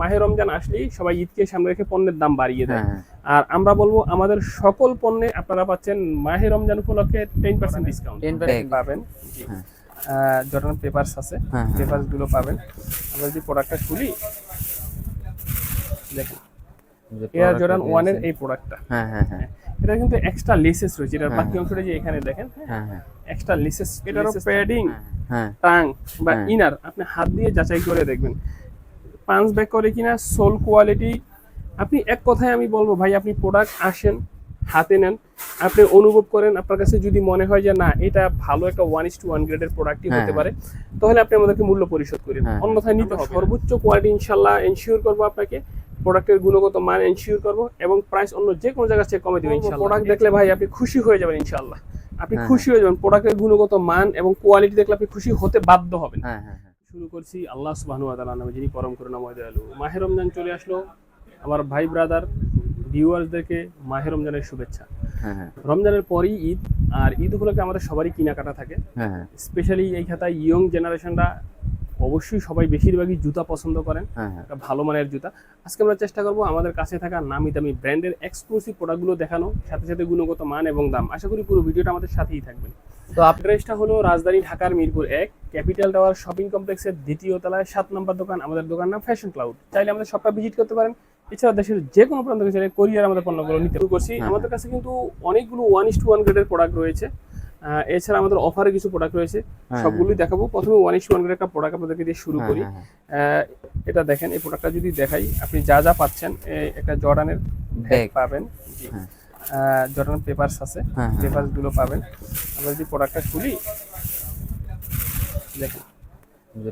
মাহে রমজান আসলেই সবাই ঈদকে সামনে রেখে পণ্যের দাম বাড়িয়ে দেয়। হ্যাঁ। আর আমরা বলব আমাদের সকল পণ্যে আপনারা পাচ্ছেন মাহে রমজান উপলক্ষে টেন পার্সেন্ট ডিসকাউন্ট পাবেন। হ্যাঁ। পেপারস আছে। হ্যাঁ। পেপারসগুলো পাবেন। আমরা যদি প্রোডাক্টটা খুলি দেখুন। এয়ার জর্ডান ওয়ানের এই প্রোডাক্টটা হ্যাঁ হ্যাঁ হ্যাঁ। এটা কিন্তু এক্সট্রা লেসেস রয়েছে। এটার বাকি। অংশটা যে এখানে দেখেন হ্যাঁ। হ্যাঁ এক্সট্রা লেসেস এটারও প্যাডিং হ্যাঁ টাং বা। ইনার আপনি হাত দিয়ে যাচাই করে দেখবেন। পাঁচ ব্যাগ করে কিনা সোল কোয়ালিটি আপনি এক কথায় আমি বলব ভাই আপনি প্রোডাক্ট আসেন হাতে নেন আপনি অনুভব করেন আপনার কাছে যদি মনে হয় যে না এটা ভালো একটা ওয়ান ইস টু ওয়ান গ্রেডের প্রোডাক্টই হ্যাঁ, হতে হ্যাঁ। পারে তাহলে আপনি আমাদেরকে মূল্য পরিশোধ করেন। হ্যাঁ। অন্যথায় নিতে হবে। সর্বোচ্চ কোয়ালিটি ইনশাল্লাহ এনশিওর করব আপনাকে প্রোডাক্টের গুণগত মান এনশিওর করব এবং প্রাইস অন্য যে কোনো জায়গা থেকে কমে দেবো প্রোডাক্ট দেখলে ভাই আপনি খুশি হয়ে যাবেন ইনশাল্লাহ। আপনি হ্যাঁ, খুশি হয়ে। যাবেন। প্রোডাক্টের গুণগত মান এবং কোয়ালিটি দেখলে আপনি খুশি হতে বাধ্য হবেন। হ্যাঁ হ্যাঁ হ্যাঁ। শুরু করছি আল্লাহ তাআলা নামে যিনি পরম করুণাময় দয়ালু। মাহে রমজান চলে আসলো। আমার ভাই ব্রাদার ভিউয়ার্সদেরকে মাহে রমজানের শুভেচ্ছা। হ্যাঁ হ্যাঁ। রমজানের পরেই ঈদ আর ঈদ উপলক্ষে আমাদের সবারই কেনাকাটা থাকে। হ্যাঁ হ্যাঁ। স্পেশালি এই খাতায় ইয়ং জেনারেশনরা অবশ্যই সবাই বেশিরভাগই জুতা পছন্দ করেন। একটা ভালো মানের জুতা। আজকে আমরা চেষ্টা করব আমাদের কাছে থাকা নামি দামি ব্র্যান্ডের এক্সক্লুসিভ প্রোডাক্টগুলো দেখানো সাথে সাথে গুণগত মান এবং দাম। আশা করি পুরো ভিডিওটা আমাদের সাথেই থাকবেন তো অ্যাড্রেসটা হলো রাজধানী ঢাকার মিরপুর এক। ক্যাপিটাল টাওয়ার শপিং কমপ্লেক্সের দ্বিতীয় তলায় সাত নম্বর দোকান আমাদের দোকান নাম ফ্যাশন ক্লাউড চাইলে আমাদের শপটা ভিজিট করতে পারেন। এছাড়া দেশের যে কোনো প্রান্ত চাইলে কোরিয়ার আমাদের পণ্যগুলো নিতে করছি হ্যাঁ, আমাদের কাছে কিন্তু অনেকগুলো ওয়ান ইস টু ওয়ান গ্রেডের প্রোডাক্ট রয়েছে। এছাড়া আমাদের অফারে কিছু প্রোডাক্ট রয়েছে। হ্যাঁ, সবগুলোই দেখাবো। প্রথমে one is to one grade একটা প্রোডাক্ট আপনাদেরকে দিয়ে শুরু হ্যাঁ, করি। হ্যাঁ, হ্যাঁ। এটা দেখেন এই প্রোডাক্টটা যদি দেখাই আপনি যা যা পাচ্ছেন একটা জর্ডানের ব্যাগ পাবেন। জি। হ্যাঁ। জর্ডান পেপারস আছে। হ্যাঁ, হ্যাঁ। পেপারসগুলো পাবেন। আমরা যদি প্রোডাক্টটা খুলি দেখেন।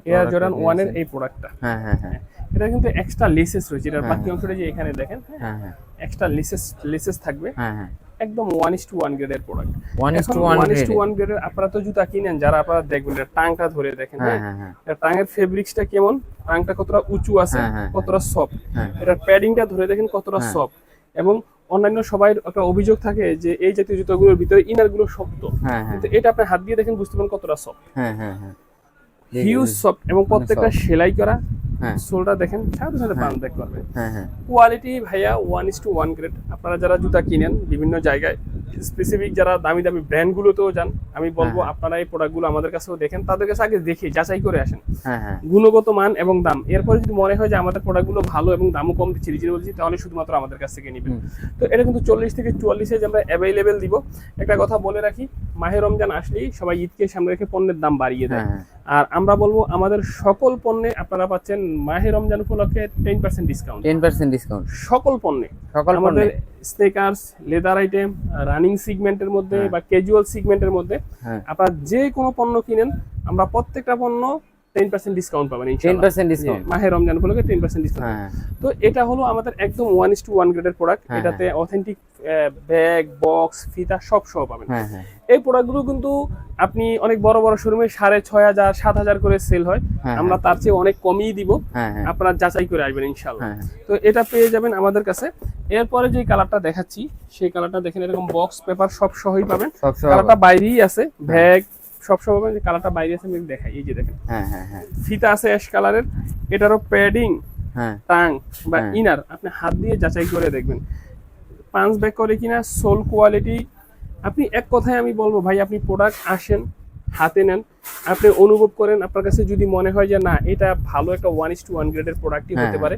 এয়ার জর্ডান ওয়ানের। এই প্রোডাক্টটা হ্যাঁ হ্যাঁ হ্যাঁ। এটা কিন্তু এক্সট্রা লেসেস রয়েছে। এটার হ্যাঁ, বাকি হ্যাঁ। অংশটা যে এখানে দেখেন হ্যাঁ হ্যাঁ এক্সট্রা লেসেস লেসেস থাকবে। হ্যাঁ হ্যাঁ। একদম ওয়ান ইস টু ওয়ান গ্রেডের product one is to one is to one গ্রেডের আপনারা তো জুতা কিনেন যারা আপনারা দেখবেন এটা টাংটা ধরে দেখেন হ্যাঁ হ্যাঁ। হ্যাঁ হ্যাঁ। এটা টাঙের ফেব্রিক্সটা কেমন? টাংটা কতটা উঁচু আছে হ্যাঁ, হ্যাঁ, কতটা সফট হ্যাঁ। এটার প্যাডিংটা ধরে দেখেন কতটা হ্যাঁ। সফট এবং অন্যান্য সবাই একটা অভিযোগ থাকে যে এই জাতীয় জুতাগুলোর ভিতরে ইনারগুলো শক্ত। হ্যাঁ হ্যাঁ। কিন্তু এটা আপনি হাত দিয়ে দেখেন বুঝতে পারেন কতটা সফট হ্যাঁ হ্যাঁ হ্যাঁ। হিউজ সফট এবং প্রত্যেকটা সেলাই করা হ্যাঁ। সোলটা দেখেন সাথে সাথে পান ব্যাক করবে। কোয়ালিটি ভাইয়া one is to one grade আপনারা যারা জুতা কিনেন বিভিন্ন জায়গায় স্পেসিফিক যারা দামি দামি ব্র্যান্ডগুলোতেও যান আমি বলব হ্যাঁ। আপনারা এই প্রোডাক্টগুলো আমাদের কাছেও দেখেন তাদের কাছে আগে দেখে যাচাই করে আসেন। হ্যাঁ হ্যাঁ। গুণগত মান এবং দাম। এরপরে যদি মনে হয় যে আমাদের প্রোডাক্টগুলো ভালো এবং দামও কম দিচ্ছি রিজনেবল দিচ্ছি তাহলে শুধুমাত্র আমাদের কাছ থেকে নেবেন। তো এটা কিন্তু চল্লিশ থেকে চুয়াল্লিশ আমরা অ্যাভেলেবেল দিব একটা কথা বলে রাখি মাহে রমজান আসলেই সবাই ঈদকে সামনে রেখে পণ্যের দাম বাড়িয়ে দেয়। আর আমরা বলব আমাদের সকল পণ্যে আপনারা পাচ্ছেন মাহে রমজান উপলক্ষে ten percent discount ten percent discount সকল পণ্যে। সকল আমাদের স্নেকার্স লেদার আইটেম রানিং সিগমেন্টের মধ্যে হ্যাঁ। বা ক্যাজুয়াল সিগমেন্টের মধ্যে আপনার আপনারা যে কোনো পণ্য কিনেন আমরা প্রত্যেকটা পণ্য টেন পার্সেন্ট ডিসকাউন্ট পাবেন ten percent discount Mahe Ramzan উপলক্ষে টেন পার্সেন্ট ডিসকাউন্ট তো এটা হলো আমাদের একদম ওয়ান ইস টু ওয়ান গ্রেডের প্রোডাক্ট এটাতে অথেন্টিক ব্যাগ বক্স ফিতা সব সহ পাবেন। হ্যাঁ হ্যাঁ। এই প্রোডাক্টগুলো কিন্তু আপনি অনেক বড় বড় শোরুমে সাড়ে ছয় হাজার সাত হাজার করে সেল হয়। হ্যাঁ, আমরা তার চেয়ে অনেক কমই দিব। আপনারা যাচাই করে আসবেন ইনশাল্লাহ তো এটা পেয়ে যাবেন আমাদের কাছে। এরপরে যে কালারটা দেখাচ্ছি সেই কালারটা দেখেন এরকম বক্স পেপার সব সহই পাবেন। কালারটা বাইরেই আছে। ব্যাগ সব সহ পাবেন যে কালারটা বাইরে আছে আমি দেখাই। এই যে দেখেন। হ্যাঁ হ্যাঁ হ্যাঁ। ফিতা আছে অ্যাশ কালারের এটারও প্যাডিং হ্যাঁ। টাং বা হ্যাঁ। ইনার আপনি হাত দিয়ে যাচাই করে দেখবেন। পাঁচ ব্যাগ করে কিনা সোল কোয়ালিটি আপনি এক কথায় আমি বলব ভাই আপনি প্রোডাক্ট আসেন হাতে নেন আপনি অনুভব করেন আপনার কাছে যদি মনে হয় যে না এটা ভালো একটা ওয়ান ইস টু ওয়ান গ্রেডের প্রোডাক্টই হ্যাঁ, হতে পারে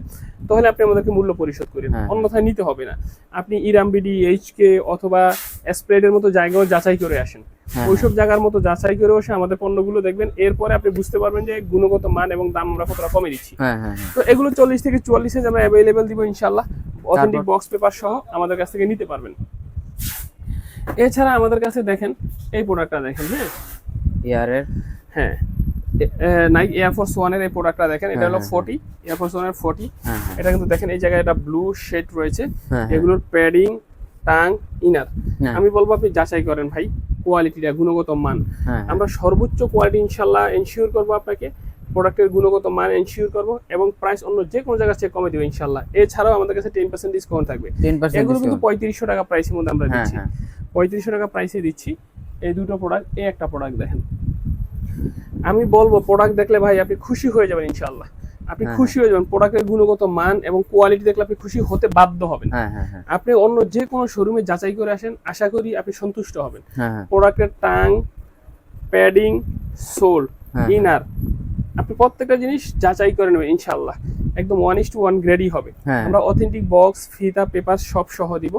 তাহলে আপনি আমাদেরকে মূল্য পরিশোধ করেন। হ্যাঁ। অন্যথায় নিতে হবে না। আপনি ইরামবিডি এইচকে অথবা স্প্রেডের মতো জায়গাও যাচাই করে আসেন। হ্যাঁ, ওইসব জায়গার মতো যাচাই করে এসে আমাদের পণ্যগুলো দেখবেন এরপরে আপনি বুঝতে পারবেন যে গুণগত মান এবং দাম আমরা কতটা কমে দিচ্ছি। হ্যাঁ হ্যাঁ হ্যাঁ। তো এগুলো চল্লিশ থেকে চুয়াল্লিশ আমরা অ্যাভেলেবেল দিব ইনশাল্লাহ অথেন্টিক বক্স পেপার সহ আমাদের কাছ থেকে নিতে পারবেন। এছাড়া আমাদের কাছে দেখেন এই প্রোডাক্টটা দেখেন হ্যাঁ? ইয়ারের হ্যাঁ। নাইক এয়ারফোর্স ওয়ানের এই প্রোডাক্টটা দেখেন এটা হ্যাঁ, হলো হ্যাঁ, ফোর্টি এয়ারফোর্স ওয়ানের ফোর্টি হ্যাঁ হ্যাঁ। এটা কিন্তু দেখেন এই জায়গায় একটা ব্লু শেড রয়েছে। হ্যাঁ, হ্যাঁ। এগুলোর প্যাডিং টাং ইনার। হ্যাঁ। আমি বলব আপনি যাচাই করেন ভাই কোয়ালিটিটা গুণগত মান। হ্যাঁ। আমরা সর্বোচ্চ কোয়ালিটি ইনশাল্লাহ এনশিওর করব আপনাকে প্রোডাক্টের গুণগত মান এনশিওর করব এবং প্রাইস অন্য যে কোনো জায়গা থেকে কমে দেবো ইনশাল্লাহ। এছাড়াও আমাদের কাছে টেন পার্সেন্ট ডিসকাউন্ট থাকবে। এগুলো কিন্তু পঁয়ত্রিশশো টাকা প্রাইসের মধ্যে আমরা হ্যাঁ দিচ্ছি। পঁয়ত্রিশশো টাকা প্রাইসে দিচ্ছি। এই দুটো প্রোডাক্ট এই একটা প্রোডাক্ট দেখেন। আমি বলব প্রোডাক্ট দেখলে ভাই আপনি খুশি হয়ে যাবেন ইনশাল্লাহ। আপনি হ্যাঁ, খুশি হয়ে যাবেন প্রোডাক্টের গুণগত মান এবং কোয়ালিটি দেখলে আপনি খুশি হতে বাধ্য হবেন। হ্যাঁ হ্যাঁ আপনি অন্য যে কোনো শোরুমে যাচাই করে আসেন আশা করি আপনি সন্তুষ্ট হবেন। প্রোডাক্টের টাং প্যাডিং সোল। ইনার আপনি প্রত্যেকটা জিনিস যাচাই করে নেবেন ইনশাল্লাহ একদম ওয়ান ইস টু ওয়ান গ্রেডই হবে। আমরা অথেন্টিক বক্স ফিতা পেপার সব সহ দিব।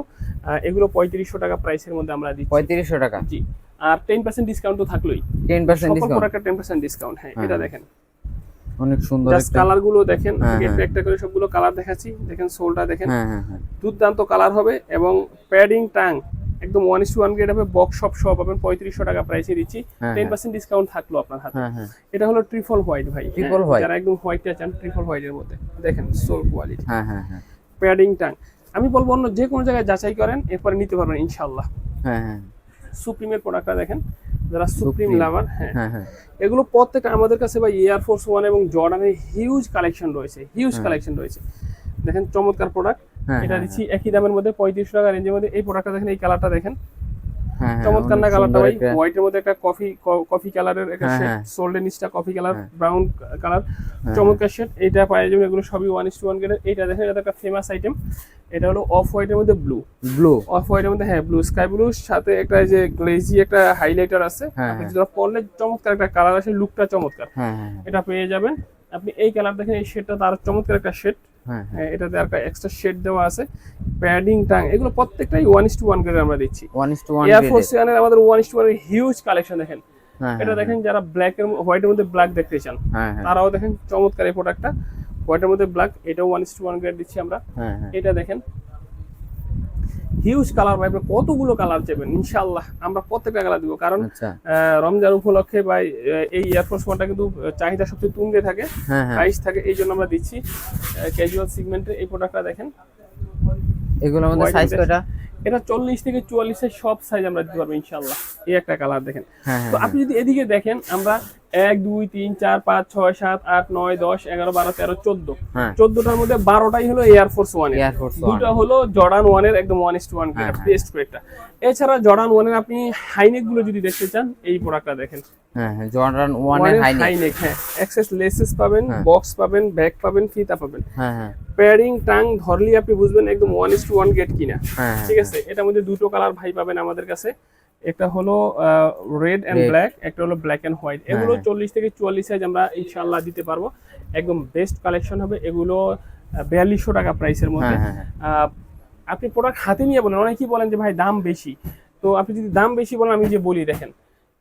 এগুলো পঁয়ত্রিশশো টাকা প্রাইসের মধ্যে আমরা দিচ্ছি। পঁয়ত্রিশশো টাকা? জি। আর টেন পার্সেন্ট ডিসকাউন্ট তো থাকলোই। টেন পার্সেন্ট প্রোডাক্টের টেন পার্সেন্ট ডিসকাউন্ট হ্যাঁ এটা। দেখেন। অনেক সুন্দর জাস্ট একটা কালারগুলো দেখেন হ্যাঁ, আমি একটা হ্যাঁ। একটা করে সবগুলো কালার দেখাচ্ছি। দেখেন সোলটা দেখেন। হ্যাঁ হ্যাঁ হ্যাঁ। দুর্দান্ত কালার হবে এবং প্যাডিং টাং একদম ওয়ান ইস ওয়ান গ্রেড হবে বক্স সব সহ পাবেন পঁয়ত্রিশশো টাকা প্রাইসে দিচ্ছি। হ্যাঁ, টেন হ্যাঁ। পার্সেন্ট ডিসকাউন্ট থাকল আপনার হাতে। হ্যাঁ হ্যাঁ। এটা হলো ট্রিপল হোয়াইট ভাই হ্যাঁ, Triple white? যারা একদম হোয়াইটটা চান ট্রিপল হোয়াইটের মধ্যে। দেখেন সোল কোয়ালিটি হ্যাঁ হ্যাঁ হ্যাঁ। প্যাডিং টাং আমি বলব অন্য যে কোনো জায়গায় যাচাই করেন এরপরে নিতে পারবেন ইনশাল্লাহ হ্যাঁ হ্যাঁ। সুপ্রিমের প্রোডাক্টটা দেখেন। যারা সুপ্রিম লাভার হ্যাঁ। হ্যাঁ হ্যাঁ। এগুলো প্রত্যেকটা আমাদের কাছে ভাই এয়ার ফোর্স ওয়ান এবং জর্ডানের হিউজ কালেকশন রয়েছে হিউজ হ্যাঁ। কালেকশন রয়েছে। দেখেন চমৎকার প্রোডাক্ট হ্যাঁ, এটা হ্যাঁ, দিচ্ছি একই দামের মধ্যে পঁয়ত্রিশ টাকা রেঞ্জের মধ্যে। এই প্রোডাক্টটা দেখেন এই কালারটা দেখেন। হ্যাঁ, হ্যাঁ, চমৎকার না কালারটা ভাই। একটা- হোয়াইটের মধ্যে একটা কফি কফি কালারের একটা হ্যাঁ, শেড হ্যাঁ। সোল্ডের নিচটা কফি কালার হ্যাঁ। ব্রাউন কালার হ্যাঁ। চমৎকার শেড এইটা পায়ে যাবেন এগুলো সবই ওয়ান ইস টু ওয়ান গ্রেডের এইটা দেখেন এটা একটা ফেমাস আইটেম এটা হলো অফ হোয়াইটের মধ্যে ব্লু ব্লু অফ হোয়াইটের মধ্যে হ্যাঁ ব্লু স্কাই ব্লুর সাথে একটা যে গ্লেজি একটা হাইলাইটার আছে। হ্যাঁ, আপনি হ্যাঁ। যেটা পরলে চমৎকার একটা কালার আছে লুকটা চমৎকার। হ্যাঁ হ্যাঁ এটা পেয়ে যাবেন। আপনি এই কালার দেখেন এই শেডটা তার চমৎকার একটা শেড হ্যাঁ হ্যাঁ এটাতে আর এক্সট্রা শেড দেওয়া আছে। প্যাডিং টাং এগুলো প্রত্যেকটাই one is to one grade আমরা দিচ্ছি। One is to one air force ওয়ানের আমাদের one is to one huge collection দেখেন। হ্যাঁ এটা দেখেন যারা ব্ল্যাক এর হোয়াইটের মধ্যে ব্ল্যাক দেখতে চান হ্যাঁ হ্যাঁ। তারাও দেখেন চমৎকার এই প্রোডাক্টটা হোয়াইটের মধ্যে ব্ল্যাক এটাও one is to one grade দিচ্ছি আমরা। হ্যাঁ হ্যাঁ। এটা দেখেন হিউজ কালার ভাই কতগুলো কালার চাইবেন? ইনশাআল্লাহ আমরা প্রত্যেকটা কালার দিব। কারণ আচ্ছা। রমজান উপলক্ষে ভাই এই এয়ারফোর্স ওয়ানটা কিন্তু চাহিদা সবচেয়ে তুঙ্গে থাকে হ্যাঁ হ্যাঁ। প্রাইস থাকে এই জন্য আমরা দিচ্ছি। ক্যাজুয়াল সিগমেন্টে এই প্রোডাক্টটা দেখেন। এগুলোর মধ্যে White সাইজ কয়টা? এটা চল্লিশ থেকে চুয়াল্লিশের সব সাইজ আমরা দিতে পারব ইনশাল্লাহ এই একটা কালার দেখেন। হ্যাঁ তো হ্যাঁ। আপনি যদি এদিকে দেখেন আমরা এক দুই তিন চার পাঁচ ছয় সাত আট নয় দশ এগারো বারো তেরো চোদ্দ। হ্যাঁ। চোদ্দটার মধ্যে বারোটাই হলো air force one air force one দুটা হলো জর্ডান একদম ওয়ান ইস টু ওয়ান হ্যাঁ, হ্যাঁ। বেস্ট গ্রেডটা এছাড়া জর্ডান ওয়ানের আপনি হাইনেকগুলো যদি দেখতে চান এই প্রোডাক্টটা দেখেন। হ্যাঁ হ্যাঁ জর্ডান ওয়ানের ওয়ানের হাই নেক হাইনেক হ্যাঁ। এক্সেস লেসেস পাবেন হ্যাঁ। বক্স পাবেন ব্যাগ পাবেন ফিতা পাবেন। হ্যাঁ হ্যাঁ। প্যাডিং টাং ধরলেই আপনি বুঝবেন একদম ওয়ান ইস টু ওয়ান গেট কিনা। হ্যাঁ ঠিক আছে? এটার মধ্যে দুটো কালার ভাই পাবেন আমাদের কাছে। একটা হলো রেড এন্ড ব্ল্যাক একটা হলো ব্ল্যাক এন্ড হোয়াইট এগুলো হ্যাঁ। চল্লিশ থেকে চুয়াল্লিশ সাইজ আমরা ইনশাল্লাহ দিতে পারব। একদম বেস্ট কালেকশন হবে। এগুলো বিয়াল্লিশশো টাকা প্রাইসের মধ্যে। হ্যাঁ হ্যাঁ আহ, আপনি প্রোডাক্ট হাতে নিয়ে বলেন অনেকেই বলেন যে ভাই দাম বেশি। তো আপনি যদি দাম বেশি বলেন আমি যে বলি দেখেন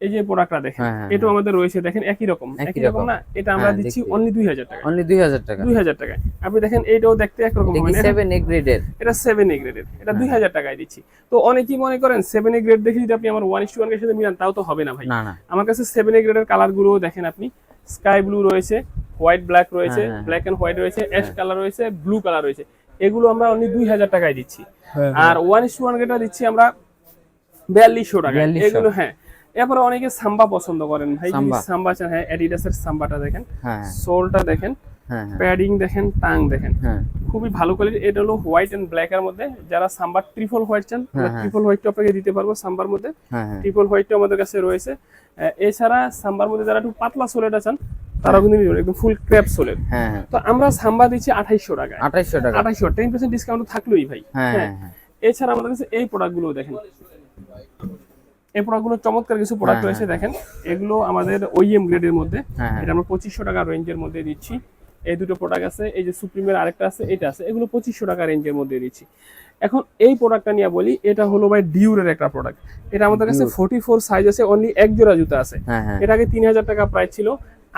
এই যে প্রোডাক্টটা দেখেন হ্যাঁ, হ্যাঁ, এটাও আমাদের রয়েছে দেখেন একই রকম একই রকম। না? এটা আমরা হ্যাঁ, দিচ্ছি। অনলি দুই হাজার টাকা। অনলি দুই হাজার টাকা। দুই হাজার টাকায় আপনি দেখেন এইটাও দেখতে একরকম হয় না? সেভেন এ গ্রেডের এটা সেভেন এ গ্রেডের এটা দুই হাজার টাকায় দিচ্ছি। তো অনেকেই মনে করেন সেভেন এ গ্রেড দেখে যদি আপনি আমার ওয়ান ইস টু সাথে মিলান তাও তো হবে না ভাই। না না। আমার কাছে সেভেন এ গ্রেডের কালারগুলো দেখেন আপনি। স্কাই ব্লু রয়েছে হোয়াইট ব্ল্যাক রয়েছে হ্যাঁ, হ্যাঁ, ব্ল্যাক এন্ড হোয়াইট রয়েছে অ্যাশ কালার রয়েছে ব্লু কালার রয়েছে। এগুলো আমরা অনলি দুই হাজার টাকায় দিচ্ছি। হ্যাঁ, আর ওয়ান ইস টু ওয়ান গ্রেডটা দিচ্ছি আমরা বিয়াল্লিশশো টাকা এগুলো হ্যাঁ। এরপরে অনেকে সাম্বা পছন্দ করেন। ভাই সাম্বা। চান? হ্যাঁ অ্যাডিডাসের সাম্বাটা দেখেন। হ্যাঁ। সোলটা দেখেন হ্যাঁ হ্যাঁ। প্যাডিং দেখেন টাং দেখেন। হ্যাঁ। খুবই ভালো কোয়ালিটি এটা হলো হোয়াইট এন্ড ব্ল্যাক এর মধ্যে। যারা সাম্বার ট্রিপল হোয়াইট চান। ট্রিপল হোয়াইটটা আপনাকে দিতে পারব সাম্বার মধ্যে। ট্রিপল হোয়াইটটা আমাদের কাছে রয়েছে। এছাড়া সাম্বার মধ্যে যারা একটু পাতলা সোলেটা চান তারা কিন্তু একদম ফুল ক্র্যাপ সোলের তো আমরা সাম্বা দিচ্ছি আঠাইশশো টাকা আঠাইশশো টাকা। আঠাইশশো টেন পার্সেন্ট ডিসকাউন্ট থাকলোই ভাই। হ্যাঁ এছাড়া আমাদের কাছে এই প্রোডাক্টগুলো দেখেন। এই প্রোডাক্টগুলো চমৎকার কিছু প্রোডাক্ট হ্যাঁ, রয়েছে দেখেন। এগুলো আমাদের ওইএম গ্রেডের মধ্যে। হ্যাঁ হ্যাঁ। এটা আমরা পঁচিশশো টাকা রেঞ্জের মধ্যে দিচ্ছি। এই দুটো প্রোডাক্ট আছে এই যে সুপ্রিমের আরেকটা আছে এটা আছে। এগুলো পঁচিশশো টাকা রেঞ্জের মধ্যে দিচ্ছি। এখন এই প্রোডাক্টটা নিয়ে বলি এটা হলো ভাই ডিউরের একটা প্রোডাক্ট এটা আমাদের কাছে ফোর্টি ফোর সাইজ আছে অনলি এক জোড়া জুতা আছে। হ্যাঁ হ্যাঁ। এটা আগে তিন হাজার টাকা প্রাইস ছিল।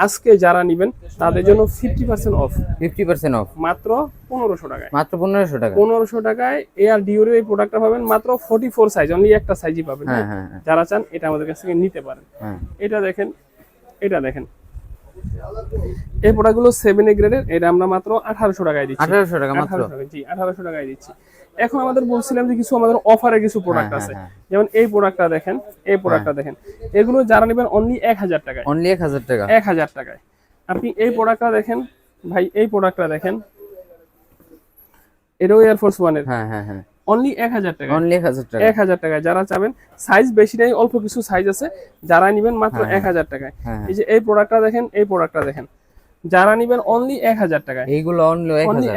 আজকে যারা নিবেন তাদের জন্য fifty percent off fifty percent off মাত্র পনেরোশো টাকায়। মাত্র পনেরোশো টাকা। পনেরোশো টাকায় এয়ার ডিওরের এই প্রোডাক্টটা পাবেন মাত্র ফোর্টি ফোর সাইজ অনলি একটা সাইজই পাবেন হ্যাঁ হ্যাঁ? হ্যাঁ যারা চান এটা আমাদের কাছ থেকে নিতে পারেন। এটা দেখেন এটা দেখেন। এই প্রোডাক্টগুলো সেভেন এ গ্রেডের এটা আমরা মাত্র আঠারোশো টাকায় দিচ্ছি। আঠারোশো টাকা মাত্র। জি আঠারোশো টাকায় দিচ্ছি। এখন আমাদের বলছিলাম যে কিছু আমাদের অফারে কিছু প্রোডাক্ট হ্যাঁ, আছে। হ্যাঁ, যেমন এই প্রোডাক্টটা দেখেন এই প্রোডাক্টটা দেখেন। এগুলো যারা নেবেন অনলি এক হাজার টাকায়। অনলি এক হাজার টাকা। এক হাজার টাকায়। আপনি এই প্রোডাক্টটা দেখেন ভাই এই প্রোডাক্টটা দেখেন। এটাও এয়ারফোর্স ওয়ানের হ্যাঁ হ্যাঁ হ্যাঁ। অনলি এক হাজার টাকা অনলি এক হাজার টাকা এক হাজার টাকায়। যারা চাবেন সাইজ বেশি নেই অল্প কিছু সাইজ আছে। যারা নিবেন মাত্র হ্যাঁ, এক হাজার টাকায়। হ্যাঁ এই যে এই প্রোডাক্টটা দেখেন এই প্রোডাক্টটা দেখেন। যারা নিবেন অনলি এক হাজার টাকা এইগুলো অনলি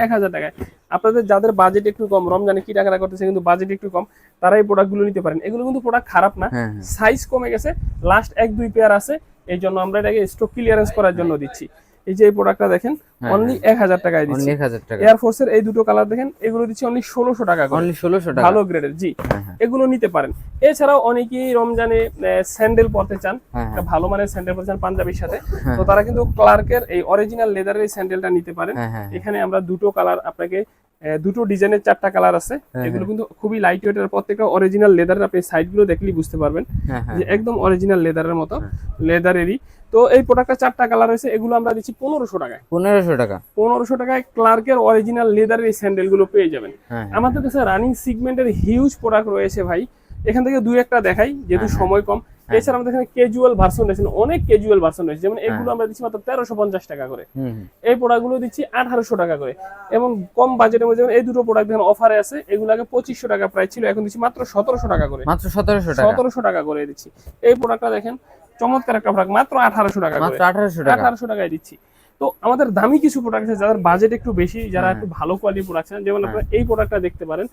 এক হাজার। টাকায়। আপনাদের যাদের বাজেট একটু কম রমজানে কি টাকা করতেছে কিন্তু বাজেট একটু কম তারা এই প্রোডাক্টগুলো নিতে পারেন। এগুলো কিন্তু প্রোডাক্ট খারাপ না। হ্যাঁ হ্যাঁ। সাইজ কমে গেছে। লাস্ট এক দুই পেয়ার আছে। এই জন্য আমরা এটাকে স্টক ক্লিয়ারেন্স করার জন্য দিচ্ছি। এই যে এই প্রোডাক্টটা দেখেন হ্যাঁ, অনলি এক হাজার টাকায় অনলি দিচ্ছি। এক হাজার টাকা এয়ার ফোর্সের এই দুটো কালার দেখেন এগুলো দিচ্ছি অনলি ষোলোশো টাকা করে। অনলি ষোলোশো টাকা। ভালো গ্রেডের জি। হ্যাঁ হ্যাঁ। এগুলো নিতে পারেন। এছাড়াও অনেকেই রমজানে স্যান্ডেল পরতে চান। হ্যাঁ একটা হ্যাঁ ভালো মানের স্যান্ডেল পরতে চান পাঞ্জাবির সাথে। হ্যাঁ। তো তারা কিন্তু ক্লার্কের এই অরিজিনাল লেদারের স্যান্ডেলটা নিতে পারেন। হ্যাঁ হ্যাঁ এখানে আমরা দুটো কালার আপনাকে দুটো ডিজাইনের চারটা কালার আছে। হ্যাঁ, এগুলো কিন্তু খুবই লাইট ওয়েটের প্রত্যেকটা অরিজিনাল লেদারের আপনি সাইডগুলো দেখলেই বুঝতে পারবেন হ্যাঁ হ্যাঁ। যে একদম অরিজিনাল লেদারের মতো হ্যাঁ। লেদারেরই তো এই প্রোডাক্টটা চারটা কালার রয়েছে এগুলো আমরা দিচ্ছি পনেরোশো টাকায়। পনেরোশো টাকা। পনেরোশো টাকায় ক্লার্কের অরিজিনাল লেদারের এই স্যান্ডেলগুলো পেয়ে যাবেন। হ্যাঁ হ্যাঁ। আমাদের কাছে রানিং সিগমেন্টের হিউজ প্রোডাক্ট রয়েছে ভাই। এখান থেকে দুই একটা দেখাই যেহেতু হ্যাঁ, সময় কম। এছাড়া আমাদের এখানে ক্যাজুয়াল ভার্সন রয়েছে অনেক ক্যাজুয়াল ভার্সন রয়েছে। যেমন এগুলো আমরা দিচ্ছি মাত্র তেরোশো পঞ্চাশ টাকা করে। এই প্রোডাক্টগুলো দিচ্ছি আঠারোশো টাকা করে। এবং কম বাজেটের মধ্যে যেমন এই দুটো প্রোডাক্ট দেখেন অফারে আছে এগুলো আগে পঁচিশশো টাকা প্রাইস ছিল এখন দিচ্ছি মাত্র সতেরোশো টাকা করে। মাত্র সতেরোশো টাকা। সতেরোশো টাকা করে দিচ্ছি। এই প্রোডাক্টটা দেখেন চমৎকার একটা প্রোডাক্ট মাত্র আঠারোশো টাকা মাত্র আঠারোশো টাকা। আঠারোশো টাকায় দিচ্ছি। তো আমাদের দামি কিছু প্রোডাক্ট আছে যাদের বাজেট একটু বেশি যারা হ্যাঁ। একটু ভালো কোয়ালিটি প্রোডাক্ট যেমন আপনারা এই প্রোডাক্টটা দেখতে পারেন।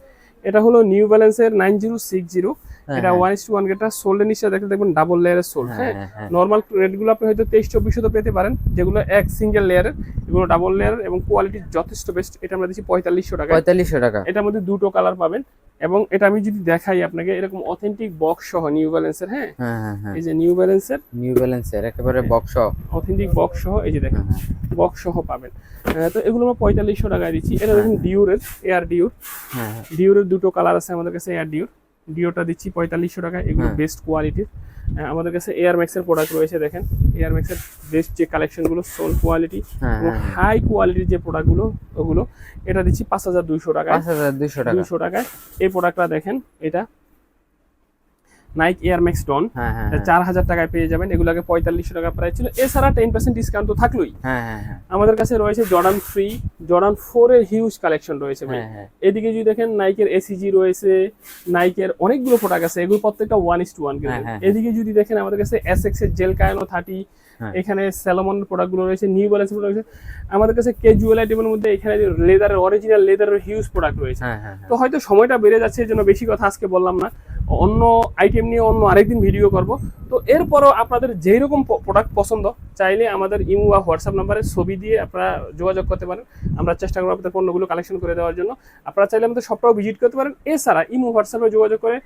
এটা হলো নিউ ব্যালেন্সের নাইন জিরো সিক্স জিরো হ্যাঁ, এটা ওয়ান ইস টু ওয়ান গেটটা সোল্ডের নিচে দেখতে দেখবেন ডাবল লেয়ারের সোল্ড হ্যাঁ হ্যাঁ হ্যাঁ হ্যাঁ। নর্মাল রেটগুলো আপনি হয়তো তেইশ চব্বিশ চব্বিশশো পেতে পারেন যেগুলো এক সিঙ্গেল লেয়ারের এগুলো ডাবল লেয়ার এবং কোয়ালিটি যথেষ্ট বেস্ট এটা আমরা দিচ্ছি পঁয়তাল্লিশশো টাকা পঁয়তাল্লিশশো টাকা। এটার মধ্যে দুটো কালার পাবেন। এবং এটা আমি যদি দেখাই আপনাকে এরকম অথেন্টিক বক্স সহ নিউ ব্যালেন্সের হ্যাঁ? হ্যাঁ হ্যাঁ হ্যাঁ। এই যে নিউ ব্যালেন্সের নিউ ব্যালেন্সের একেবারে বক্স সহ। অথেন্টিক বক্স সহ এই যে দেখেন হ্যাঁ বক্স সহ পাবেন। তো এগুলো আমরা পঁয়তাল্লিশশো টাকায় দিচ্ছি। এটা দেখুন ডিউরের এয়ার ডিউর হ্যাঁ হ্যাঁ। ডিউরের দুটো কালার আছে আমাদের কাছে এয়ার ডিউর ডিওটা দিচ্ছি পঁয়তাল্লিশশো টাকা এগুলো হ্যাঁ। বেস্ট কোয়ালিটির আমাদের কাছে এয়ার ম্যাক্সের প্রোডাক্ট রয়েছে দেখেন। এয়ার ম্যাক্সের বেস্ট যে কালেকশনগুলো সোল কোয়ালিটি হ্যাঁ এবং হ্যাঁ হাই কোয়ালিটির যে প্রোডাক্টগুলো ওগুলো এটা দিচ্ছি পাঁচ হাজার দুইশো টাকা পাঁচ হাজার দুইশো টাকা। দুইশো টাকায়। এই প্রোডাক্টটা দেখেন এটা নাইক এয়ার ম্যাক্স হ্যাঁ চার হাজার টাকায় পেয়ে যাবেন। এগুলোকে পঁয়তাল্লিশশো টাকা প্রায় ছিল। এছাড়া টেন পার্সেন্ট ডিসকাউন্ট তো থাকলোই। হ্যাঁ হ্যাঁ হ্যাঁ। আমাদের কাছে রয়েছে জর্ডান ফ্রি জর্ডান ফোর এর হিউজ কালেকশন রয়েছে এদিকে যদি দেখেন নাইকের এসিজি রয়েছে নাইকের অনেকগুলো প্রোডাক্ট আছে। এগুলো প্রত্যেকটা ওয়ান ইস টু ওয়ান। এদিকে যদি দেখেন আমাদের কাছে এস এক্সের জেল কায়ানো থার্টি। এখানে স্যালোমন প্রোডাক্টগুলো রয়েছে নিউ ব্যালেন্স প্রোডাক্ট রয়েছে। আমাদের কাছে ক্যাজুয়াল আইটেমের মধ্যে এখানে লেদারের অরিজিনাল লেদারের হিউজ প্রোডাক্ট রয়েছে। হ্যাঁ হ্যাঁ তো হয়তো সময়টা বেড়ে যাচ্ছে এই জন্য বেশি কথা আজকে বললাম না। অন্য আইটেম নিয়ে অন্য আরেকদিন ভিডিও করব। তো এরপরও আপনাদের যেই রকম প্রোডাক্ট পছন্দ চাইলে আমাদের ইমো বা হোয়াটসঅ্যাপ নাম্বারে ছবি দিয়ে আপনারা যোগাযোগ করতে পারেন। আমরা চেষ্টা করব আপনাদের পণ্যগুলো কালেকশন করে দেওয়ার জন্য। আপনারা চাইলে আমাদের সবটাও ভিজিট করতে পারেন। এছাড়া ইমো হোয়াটসঅ্যাপে যোগাযোগ করে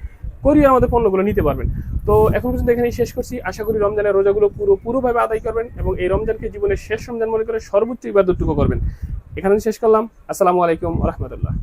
করিয়ে আমাদের পণ্যগুলো নিতে পারবেন। তো এখন পর্যন্ত এখানেই শেষ করছি। আশা করি রমজানের রোজাগুলো পুরো পুরোভাবে আদায় করবেন এবং এই রমজানকে জীবনের শেষ রমজান মনে করে সর্বোচ্চ ইবাদতটুকু করবেন। এখানে শেষ করলাম। আসসালামু আলাইকুম রহমতুল্লাহ।